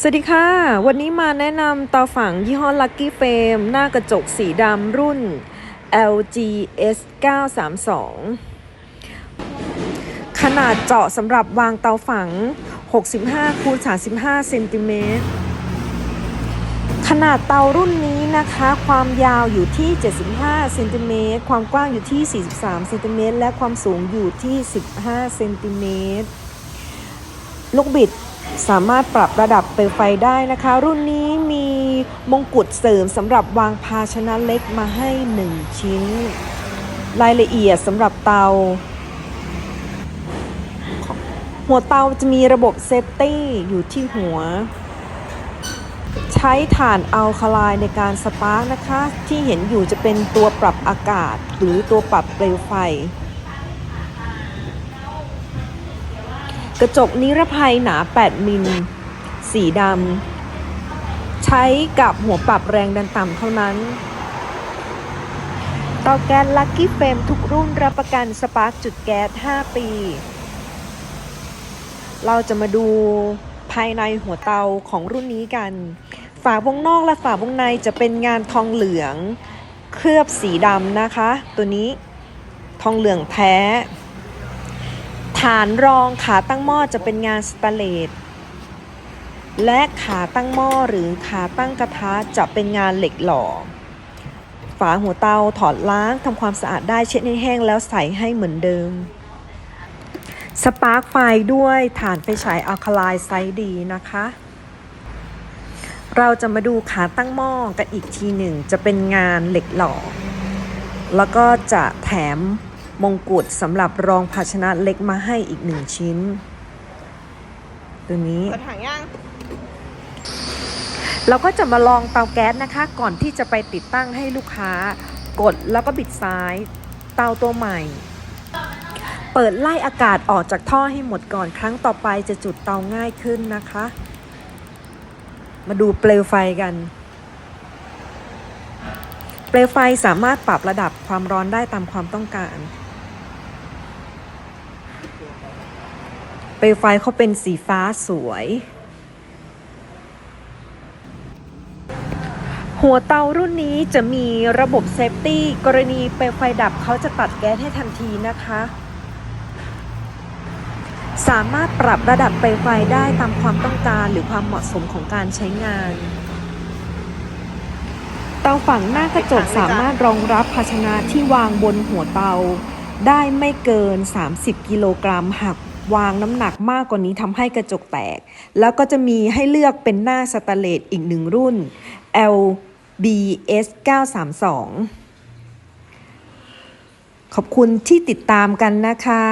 สวัสดีค่ะ วันนี้มาแนะนำเตาฝังยี่ห้อ Lucky Frame หน้ากระจกสีดำรุ่น LG S 932 ขนาดเจาะสำหรับวางเตาฝัง 65คูณ35เซนติเมตร ขนาดเตารุ่นนี้นะคะ ความยาวอยู่ที่ 75เซนติเมตร ความกว้างอยู่ที่ 43เซนติเมตร และความสูงอยู่ที่ 15เซนติเมตร ลูกบิด สามารถปรับระดับเปลวไฟได้นะคะ รุ่นนี้มีมงกุฎเสริมสำหรับวางภาชนะเล็กมาให้ 1 ชิ้น รายละเอียดสำหรับเตา หัวเตาจะมีระบบเซฟตี้อยู่ที่หัว ใช้ถ่านอัลคาไลในการสปาร์กนะคะ ที่เห็นอยู่จะเป็นตัวปรับอากาศ หรือตัวปรับเปลวไฟ กระจกนิรภัยหนา 8 มิล สีดำ ใช้กับหัวปรับแรงดันต่ำเท่านั้นเตาแก๊สลั c กี้เฟมทุกรุ่นรับประกันสปาร์กจุดแก๊ส 5 ปี เราจะมาดูภายในหัวเตาของรุ่นนี้กัน ฝาวงนอกและฝาวงในจะเป็นงานทองเหลือง เคลือบสีดำนะคะ ตัวนี้ทองเหลืองแท้ ฐานรองขาตั้งหม้อจะเป็นงานสแตนเลสและขาตั้งหม้อหรือขาตั้งกระทะจะเป็นงานเหล็กหล่อ ฝาหัวเตาถอดล้างทำความสะอาดได้เช็ดให้แห้งแล้วใส่ให้เหมือนเดิม สปาร์กไฟด้วยฐานไฟฉายอัลคาไลไซส์ดีนะคะ เราจะมาดูขาตั้งหม้อกันอีกทีหนึ่งจะเป็นงานเหล็กหล่อ แล้วก็จะแถม มงกุฎสำหรับรองภาชนะเล็กมาให้อีกหนึ่งชิ้น ตัวนี้เปิดถังย่างเราก็จะมาลองเตาแก๊สนะคะ ก่อนที่จะไปติดตั้งให้ลูกค้ากดแล้วก็บิดซ้ายเตาตัวใหม่ เปิดไล่อากาศออกจากท่อให้หมดก่อนครั้งต่อไปจะจุดเตาง่ายขึ้นนะคะ มาดูเปลวไฟกัน เปลวไฟสามารถปรับระดับความร้อนได้ตามความต้องการ เปลวไฟเขาเป็นสีฟ้าสวย หัวเตารุ่นนี้จะมีระบบเซฟตี้ กรณีเปลวไฟดับเขาจะตัดแก๊สให้ทันทีนะคะ สามารถปรับระดับเปลวไฟได้ตามความต้องการหรือความเหมาะสมของการใช้งาน เตาฝังหน้ากระจกสามารถรองรับภาชนะที่วางบนหัวเตา ได้ไม่เกิน 30 กิโลกรัมหากวางน้ำหนักมากกว่านี้ทำให้กระจกแตก แล้วก็จะมีให้เลือกเป็นหน้าสแตเลสอีกหนึ่งรุ่น LBS 932 ขอบคุณที่ติดตามกันนะคะ